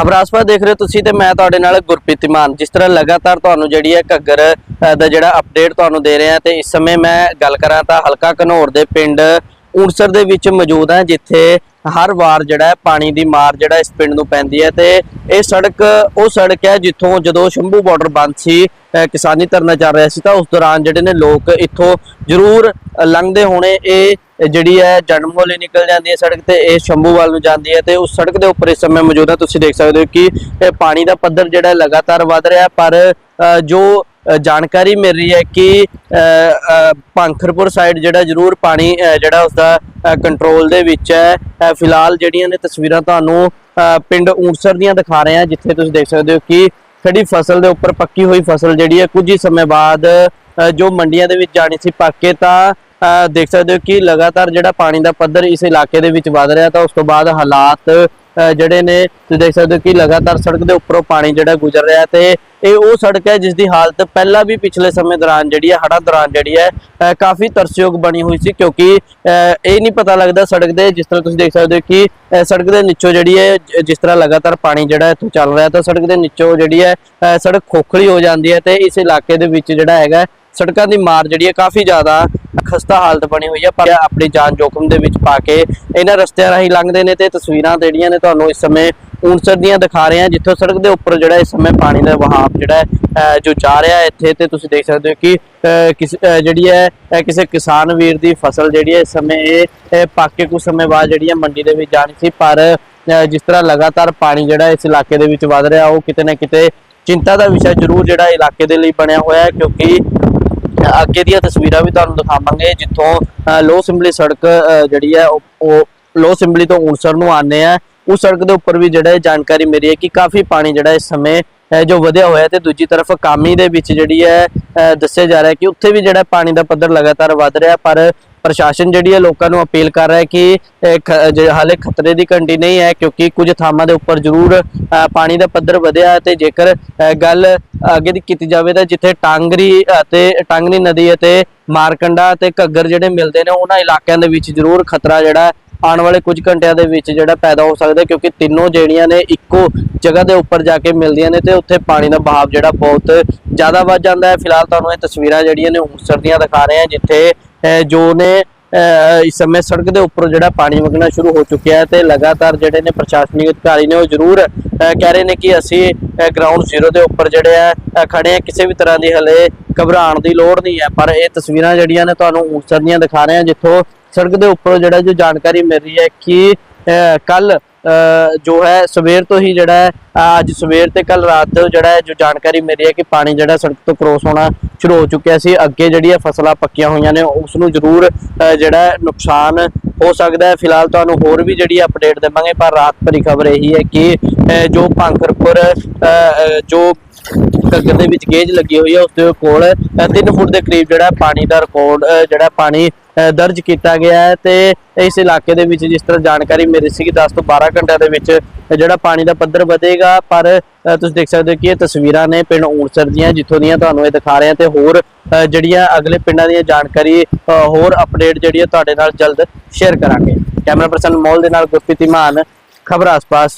ਖਬਰ ਦੇਖ ਰਹੇ ਹੋ ਤੁਸੀਂ ਤੇ ਮੈਂ ਤੁਹਾਡੇ ਨਾਲ ਗੁਰਪ੍ਰੀਤ ਮਾਨ। ਜਿਸ ਤਰ੍ਹਾਂ ਲਗਾਤਾਰ ਤੁਹਾਨੂੰ ਜਿਹੜੀ ਹੈ ਘੱਗਰ ਦਾ ਜਿਹੜਾ ਅਪਡੇਟ ਤੁਹਾਨੂੰ ਦੇ ਰਿਹਾ ਹਾਂ ਤੇ ਇਸ ਸਮੇਂ ਮੈਂ ਗੱਲ ਕਰਾਂ ਤਾਂ ਹਲਕਾ ਘਨੌਰ ਦੇ ਪਿੰਡ ਊਂਸਰ ਦੇ ਵਿੱਚ ਮੌਜੂਦ ਹਾਂ, ਜਿੱਥੇ ਹਰ ਵਾਰ ਜਿਹੜਾ ਪਾਣੀ ਦੀ ਮਾਰ ਜਿਹੜਾ ਇਸ ਪਿੰਡ ਨੂੰ ਪੈਂਦੀ ਹੈ ਤੇ ਇਹ ਸੜਕ ਉਹ ਸੜਕ ਹੈ ਜਿੱਥੋਂ ਜਦੋਂ ਸ਼ੰਭੂ ਬਾਰਡਰ ਬੰਦ ਸੀ ਕਿਸਾਨੀ ਧਰਨਾ ਚੱਲ ਰਿਹਾ ਸੀ ਤਾਂ ਉਸ ਦੌਰਾਨ ਜਿਹੜੇ ਨੇ ਲੋਕ ਇੱਥੋਂ ਜ਼ਰੂਰ ਲੰਘਦੇ ਹੋਣੇ ਇਹ ਜਿਹੜੀ ਹੈ ਜਨਮ ਲਈ ਨਿਕਲ ਜਾਂਦੀ ਹੈ ਸੜਕ ਤੇ ਇਹ ਸ਼ੰਭੂ ਵੱਲ ਨੂੰ ਜਾਂਦੀ ਹੈ ਤੇ ਉਸ ਸੜਕ ਦੇ ਉੱਪਰ ਇਸ ਸਮੇਂ ਮੌਜੂਦ ਹੈ। ਤੁਸੀਂ ਦੇਖ ਸਕਦੇ ਹੋ ਕਿ ਪਾਣੀ ਦਾ ਪੱਧਰ ਜਿਹੜਾ ਲਗਾਤਾਰ ਵਧ ਰਿਹਾ ਪਰ ਜੋ ਜਾਣਕਾਰੀ ਮਿਲ ਰਹੀ ਹੈ ਕਿ ਅ, ਭਾਂਖਰਪੁਰ ਸਾਈਡ ਜਿਹੜਾ ਜ਼ਰੂਰ ਪਾਣੀ ਅ, ਜਿਹੜਾ ਉਸਦਾ ਕੰਟਰੋਲ ਦੇ ਵਿੱਚ ਹੈ। ਫਿਲਹਾਲ ਜਿਹੜੀਆਂ ਨੇ ਤਸਵੀਰਾਂ ਤੁਹਾਨੂੰ ਪਿੰਡ ਊਂਸਰ ਦੀਆਂ ਦਿਖਾ ਰਹੇ ਹਾਂ, ਜਿੱਥੇ ਤੁਸੀਂ ਦੇਖ ਸਕਦੇ ਹੋ ਕਿ ਖੜੀ ਫਸਲ ਦੇ ਉੱਪਰ ਪੱਕੀ ਹੋਈ ਫਸਲ ਜਿਹੜੀ ਹੈ, ਕੁਝ ਹੀ ਸਮੇਂ ਬਾਅਦ ਜੋ ਮੰਡੀਆਂ ਦੇ ਵਿੱਚ ਜਾਣੀ ਸੀ ਪੱਕ ਕੇ ਤਾਂ ਦੇਖ ਸਕਦੇ ਹੋ ਕਿ ਲਗਾਤਾਰ ਜਿਹੜਾ ਪਾਣੀ ਦਾ ਪੱਧਰ ਇਸ ਇਲਾਕੇ ਦੇ ਵਿੱਚ ਵਧ ਰਿਹਾ ਤਾਂ ਉਸ ਤੋਂ ਬਾਅਦ ਹਾਲਾਤ ਜਿਹੜੇ ਨੇ, ਤੁਸੀਂ ਦੇਖ ਸਕਦੇ ਹੋ ਕਿ ਲਗਾਤਾਰ ਸੜਕ ਦੇ ਉੱਪਰੋਂ ਪਾਣੀ ਜਿਹੜਾ ਗੁਜ਼ਰ ਰਿਹਾ ਤੇ ਇਹ ਉਹ ਸੜਕ ਹੈ ਜਿਸ ਦੀ ਹਾਲਤ ਪਹਿਲਾਂ ਵੀ ਪਿਛਲੇ ਸਮੇਂ ਦੌਰਾਨ ਜਿਹੜੀ ਹੈ ਹੜ੍ਹਾਂ ਦੌਰਾਨ ਜਿਹੜੀ ਹੈ ਕਾਫੀ ਤਰਸਯੋਗ ਬਣੀ ਹੋਈ ਸੀ ਕਿਉਂਕਿ ਅ, ਇਹ ਨਹੀਂ ਪਤਾ ਲੱਗਦਾ ਸੜਕ ਦੇ ਜਿਸ ਤਰ੍ਹਾਂ ਤੁਸੀਂ ਦੇਖ ਸਕਦੇ ਹੋ ਕਿ ਸੜਕ ਦੇ ਨੀਚੋਂ ਜਿਹੜੀ ਹੈ ਜਿਸ ਤਰ੍ਹਾਂ ਲਗਾਤਾਰ ਪਾਣੀ ਜਿਹੜਾ ਇੱਥੋਂ ਚੱਲ ਰਿਹਾ ਤਾਂ ਸੜਕ ਦੇ ਨੀਚੋਂ ਜਿਹੜੀ ਹੈ ਅ, ਸੜਕ ਖੋਖਲੀ ਹੋ ਜਾਂਦੀ ਹੈ ਤੇ ਇਸ ਇਲਾਕੇ ਦੇ ਵਿੱਚ ਜਿਹੜਾ ਹੈਗਾ ਸੜਕਾਂ ਦੀ ਮਾਰ ਜਿਹੜੀ ਹੈ ਕਾਫੀ ਜ਼ਿਆਦਾ ਖਸਤਾ ਹਾਲਤ ਬਣੀ ਹੋਈ ਹੈ ਪਰ ਆਪਣੀ ਜਾਨ ਜੋਖਮ ਦੇ ਵਿੱਚ ਪਾ ਕੇ ਇਹਨਾਂ ਰਸਤਿਆਂ ਰਾਹੀਂ ਲੰਘਦੇ ਨੇ ਤੇ ਤਸਵੀਰਾਂ ਜਿਹੜੀਆਂ ਨੇ ਤੁਹਾਨੂੰ ਇਸ ਸਮੇਂ ਊਂਸਰ ਦੀਆਂ ਦਿਖਾ ਰਹੇ ਹਾਂ ਜਿੱਥੋਂ ਸੜਕ ਦੇ ਉੱਪਰ ਜਿਹੜਾ ਇਸ ਸਮੇਂ ਪਾਣੀ ਦਾ ਵਹਾਅ ਜਿਹੜਾ ਹੈ, ਜੋ ਜਾ ਰਿਹਾ ਇੱਥੇ ਤੇ ਤੁਸੀਂ ਦੇਖ ਸਕਦੇ ਹੋ ਕਿ ਕਿਸ ਜਿਹੜੀ ਹੈ ਕਿਸੇ ਕਿਸਾਨ ਵੀਰ ਦੀ ਫਸਲ ਜਿਹੜੀ ਹੈ ਇਸ ਸਮੇਂ ਇਹ ਇਹ ਪੱਕ ਕੇ ਕੁਝ ਸਮੇਂ ਬਾਅਦ ਜਿਹੜੀ ਹੈ ਮੰਡੀ ਦੇ ਵਿੱਚ ਜਾਣੀ ਸੀ ਪਰ ਜਿਸ ਤਰ੍ਹਾਂ ਲਗਾਤਾਰ ਪਾਣੀ ਜਿਹੜਾ ਇਸ ਇਲਾਕੇ ਦੇ ਵਿੱਚ ਵੱਧ ਰਿਹਾ ਉਹ ਕਿਤੇ ਨਾ ਕਿਤੇ ਚਿੰਤਾ ਦਾ ਵਿਸ਼ਾ ਜ਼ਰੂਰ ਜਿਹੜਾ ਇਲਾਕੇ ਦੇ ਲਈ ਬਣਿਆ ਹੋਇਆ ਹੈ ਕਿਉਂਕਿ ਅੱਗੇ ਦੀਆਂ ਤਸਵੀਰਾਂ ਵੀ ਤੁਹਾਨੂੰ ਦਿਖਾਵਾਂਗੇ ਜਿੱਥੋਂ ਅ, ਲੋ ਸਿੰਬਲੀ ਸੜਕ ਜਿਹੜੀ ਹੈ ਉਹ- ਉਹ ਲੋ ਸਿੰਬਲੀ ਤੋਂ ਊਂਸਰ ਨੂੰ ਆਨੇ ਆ ਉਸ ਸੜਕ ਦੇ ਉੱਪਰ ਵੀ ਜਿਹੜਾ ਇਹ ਜਾਣਕਾਰੀ ਮਿਲੀ ਹੈ ਕਿ ਕਾਫੀ ਪਾਣੀ ਜਿਹੜਾ ਇਸ ਸਮੇਂ ਜੋ ਵਧਿਆ ਹੋਇਆ ਤੇ ਦੂਜੀ ਤਰਫ ਕਾਮੀ ਦੇ ਵਿੱਚ ਜਿਹੜੀ ਹੈ ਦੱਸਿਆ ਜਾ ਰਿਹਾ ਕਿ ਉੱਥੇ ਵੀ ਜਿਹੜਾ ਪਾਣੀ ਦਾ ਪੱਧਰ ਲਗਾਤਾਰ ਵਧ ਰਿਹਾ ਪਰ ਪ੍ਰਸ਼ਾਸਨ ਜਿਹੜੀ ਹੈ ਲੋਕਾਂ ਨੂੰ ਅਪੀਲ ਕਰ ਰਿਹਾ ਹੈ ਕਿ ਹਾਲੇ ਖਤਰੇ ਦੀ ਘੰਟੀ ਨਹੀਂ ਹੈ ਕਿਉਂਕਿ ਕੁਝ ਥਾਵਾਂ ਦੇ ਉੱਪਰ ਜ਼ਰੂਰ ਪਾਣੀ ਦਾ ਪੱਧਰ ਵਧਿਆ ਤੇ ਜੇਕਰ ਗੱਲ ਅੱਗੇ ਦੀ ਕੀਤੀ ਜਾਵੇ ਤਾਂ ਜਿੱਥੇ ਟਾਂਗਰੀ ਅਤੇ ਟਾਂਗਰੀ ਨਦੀ ਅਤੇ ਮਾਰਕੰਡਾ ਤੇ ਘੱਗਰ ਜਿਹੜੇ ਮਿਲਦੇ ਨੇ ਉਹਨਾਂ ਇਲਾਕਿਆਂ ਦੇ ਵਿੱਚ ਜ਼ਰੂਰ ਖਤਰਾ ਜਿਹੜਾ ਆਉਣ ਵਾਲੇ ਕੁਝ ਘੰਟਿਆਂ ਦੇ ਵਿੱਚ ਜਿਹੜਾ ਪੈਦਾ ਹੋ ਸਕਦਾ ਕਿਉਂਕਿ ਤਿੰਨੋਂ ਜਿਹੜੀਆਂ ਨੇ ਇੱਕੋ ਜਗ੍ਹਾ ਦੇ ਉੱਪਰ ਜਾ ਕੇ ਮਿਲਦੀਆਂ ਨੇ ਤੇ ਉੱਥੇ ਪਾਣੀ ਦਾ ਬਹਾਵ ਜਿਹੜਾ ਬਹੁਤ ਜ਼ਿਆਦਾ ਵੱਧ ਜਾਂਦਾ ਹੈ। ਫਿਲਹਾਲ ਤੁਹਾਨੂੰ ਇਹ ਤਸਵੀਰਾਂ ਜਿਹੜੀਆਂ ਨੇ ਊਂਸਰ ਦੀਆਂ ਦਿਖਾ ਰਹੇ ਹਾਂ ਜਿੱਥੇ ਅਹ, ਜੋ ਨੇ ਅਹ, ਇਸ ਸਮੇਂ ਸੜਕ ਦੇ ਉੱਪਰ ਜਿਹੜਾ ਪਾਣੀ ਵਗਣਾ ਸ਼ੁਰੂ ਹੋ ਚੁੱਕਿਆ ਹੈ ਤੇ ਲਗਾਤਾਰ ਜਿਹੜੇ ਨੇ ਪ੍ਰਸ਼ਾਸਨਿਕ ਅਧਿਕਾਰੀ ਨੇ ਉਹ ਜ਼ਰੂਰ ਅਹ, ਕਹਿ ਰਹੇ ਨੇ ਕਿ ਅਸੀਂ ਗਰਾਊਂਡ ਜ਼ੀਰੋ ਦੇ ਉੱਪਰ ਜਿਹੜੇ ਆ ਖੜੇ ਆ ਕਿਸੇ ਵੀ ਤਰ੍ਹਾਂ ਦੀ ਹਲੇ ਘਬਰਾਉਣ ਦੀ ਲੋੜ ਨਹੀਂ ਹੈ, ਪਰ ਇਹ ਤਸਵੀਰਾਂ ਜਿਹੜੀਆਂ ਨੇ ਤੁਹਾਨੂੰ ਊਂਸਰ ਦੀਆਂ ਦਿਖਾ ਰਹੇ ਹਾਂ, ਜਿੱਥੋਂ ਸੜਕ ਦੇ ਉੱਪਰ ਜਿਹੜਾ ਜੋ ਜਾਣਕਾਰੀ ਮਿਲ ਰਹੀ ਹੈ ਕਿ ਕੱਲ ਜੋ ਹੈ ਸਵੇਰ ਤੋਂ ਹੀ ਜਿਹੜਾ ਅੱਜ ਸਵੇਰ ਤੇ ਕੱਲ ਰਾਤ ਤੋਂ ਜਿਹੜਾ ਜੋ ਜਾਣਕਾਰੀ ਮਿਲ ਰਹੀ ਹੈ ਕਿ ਪਾਣੀ ਜਿਹੜਾ ਸੜਕ ਤੋਂ ਕ੍ਰੋਸ ਹੋਣਾ ਸ਼ੁਰੂ ਹੋ ਚੁੱਕਿਆ ਸੀ, ਅੱਗੇ ਜਿਹੜੀਆਂ ਫਸਲਾਂ ਪੱਕੀਆਂ ਹੋਈਆਂ ਨੇ, ਉਸ ਨੂੰ ਜ਼ਰੂਰ ਜਿਹੜਾ ਨੁਕਸਾਨ ਹੋ ਸਕਦਾ ਹੈ। ਫਿਲਹਾਲ ਤੁਹਾਨੂੰ ਹੋਰ ਵੀ ਜਿਹੜੀ ਅਪਡੇਟ ਦੇਵਾਂਗੇ, ਪਰ ਰਾਤ ਭਰੀ ਖਬਰ ਇਹੀ ਹੈ ਕਿ ਜੋ ਭਾਂਖਰਪੁਰ ਜੋ ਘੱਗਰ ਦੇ ਵਿੱਚ ਗੇਜ ਲੱਗੀ ਹੋਈ ਹੈ, ਉਸ ਦੇ ਕੋਲ 3 ਫੁੱਟ ਦੇ ਕਰੀਬ ਜਿਹੜਾ ਪਾਣੀ ਦਾ ਰਿਕਾਰਡ ਜਿਹੜਾ ਪਾਣੀ ਦਰਜ ਕੀਤਾ ਗਿਆ ਹੈ ਤੇ ਇਸ ਇਲਾਕੇ ਦੇ ਵਿੱਚ ਜਿਸ ਤਰ੍ਹਾਂ ਜਾਣਕਾਰੀ ਮਿਲੀ ਸੀ ਕਿ 10 ਤੋਂ 12 ਘੰਟਿਆਂ ਦੇ ਵਿੱਚ ਜਿਹੜਾ ਪਾਣੀ ਦਾ ਪੱਧਰ ਵਧੇਗਾ, ਪਰ ਤੁਸੀਂ ਦੇਖ ਸਕਦੇ ਹੋ ਕਿ ਇਹ ਤਸਵੀਰਾਂ ਨੇ ਪਿੰਡ ਊਂਸਰ ਦੀਆਂ, ਜਿੱਥੋਂ ਦੀਆਂ ਤੁਹਾਨੂੰ ਇਹ ਦਿਖਾ ਰਹੇ ਹਾਂ ਤੇ ਹੋਰ ਜਿਹੜੀਆਂ ਅਗਲੇ ਪਿੰਡਾਂ ਦੀਆਂ ਜਾਣਕਾਰੀ ਹੋਰ ਅਪਡੇਟ ਜਿਹੜੀ ਹੈ ਤੁਹਾਡੇ ਨਾਲ ਜਲਦ ਸ਼ੇਅਰ ਕਰਾਂਗੇ। ਕੈਮਰਾ ਪਰਸਨ ਮੋਲ ਦੇ ਨਾਲ ਗੁਰਪ੍ਰੀਤ ਇਮਾਨ ਖਬਰ ਆਸ-ਪਾਸ।